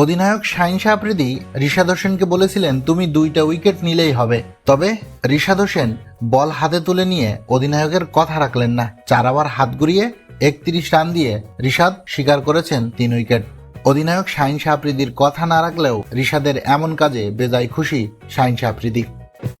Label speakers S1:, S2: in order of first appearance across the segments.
S1: অধিনায়ক শাইন শাহ ঋষাদ হোসেনকে বলেছিলেন, তুমি দুইটা উইকেট নিলেই হবে। তবে ঋষাদ হোসেন বল হাতে তুলে নিয়ে অধিনায়কের কথা রাখলেন না। চার আবার হাত ঘুরিয়ে একত্রিশ রান দিয়ে রিষাদ স্বীকার করেছেন তিন উইকেট। অধিনায়ক শাইন শাহ কথা না রাখলেও রিষাদের এমন কাজে বেজায় খুশি শাইন আফ্রিদি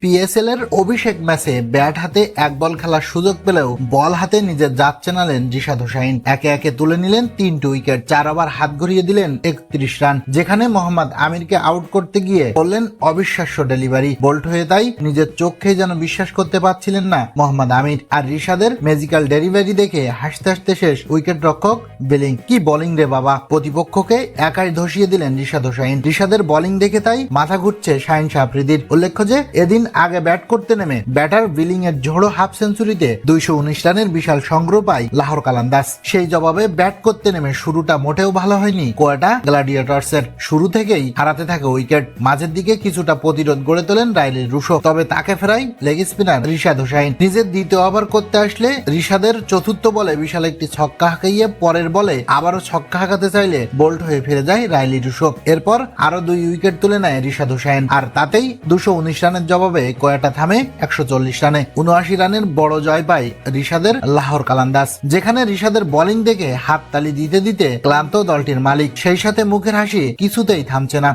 S1: পিএসএল এর অভিষেক ম্যাচে ব্যাট হাতে এক বল খেলার সুযোগ পেলেও বল হাতে নিজের জাত চেনালেন জিসাদ হোসাইন। একে একে তুলে নিলেন তিনটি উইকেট, চার ওভার হাত ঘুরিয়ে দিলেন একত্রিশ রান। যেখানে মোহাম্মদ আমিরকে আউট করতে গিয়ে করলেন অবিশ্বাস্য ডেলিভারি। বোল্ট হয়ে তাই নিজের চোখে যেন বিশ্বাস করতে পারছিলেন না মোহাম্মদ আমির। আর রিশাদের ম্যাজিক্যাল ডেলিভারি দেখে হাসতে হাসতে শেষ উইকেট রক্ষক বেলিং। কি বোলিং রে বাবা? প্রতিপক্ষকে একাই ধসিয়ে দিলেন রিশাদ হোসাইন। রিশাদের বোলিং দেখে তাই মাথা ঘুরছে শাহিন শাহ আফ্রিদির উল্লেখ্য যে, এদিন আগে ব্যাট করতে নেমে ব্যাটার বিলিং এর ঝোড়ো হাফ সেঞ্চুরিতে দুইশো উনিশ রানের বিশাল সংগ্রহ পায় লাহোর কালান্দাস সেই জবাবে ব্যাট করতে নেমে শুরুটা মোটেও ভালো হয়নি। কোয়াটা গ্লাডিয়েটর্স এর শুরু থেকেই হারাতে থাকে উইকেট। মাঝের দিকে কিছুটা প্রতিরোধ গড়ে তোলেন রাইলি রুশো। তবে তাকে ফেরাই লেগ স্পিনার রিশাদ হোসাইন। নিজের দ্বিতীয় ওভার করতে আসলে রিশাদের চতুর্থ বলে বিশাল একটি ছক্কা হাঁকাইয়ে পরের বলে আবারও ছক্কা হাঁকাতে চাইলে বোল্ট হয়ে ফিরে যায় রাইলি রুশো। এরপর আরও দুই উইকেট তুলে নেয় রিশাদ হোসাইন। আর তাতেই দুশো উনিশ রানের জবাবে কয়টা থামে একশো চল্লিশ রানে। উনআশি রানের বড় জয় পায় রিশাদের লাহোর কালান্দাস যেখানে রিশাদের বোলিং দেখে হাততালি দিতে দিতে ক্লান্ত দলটির মালিক। সেই সাথে মুখের হাসি কিছুতেই থামছে না।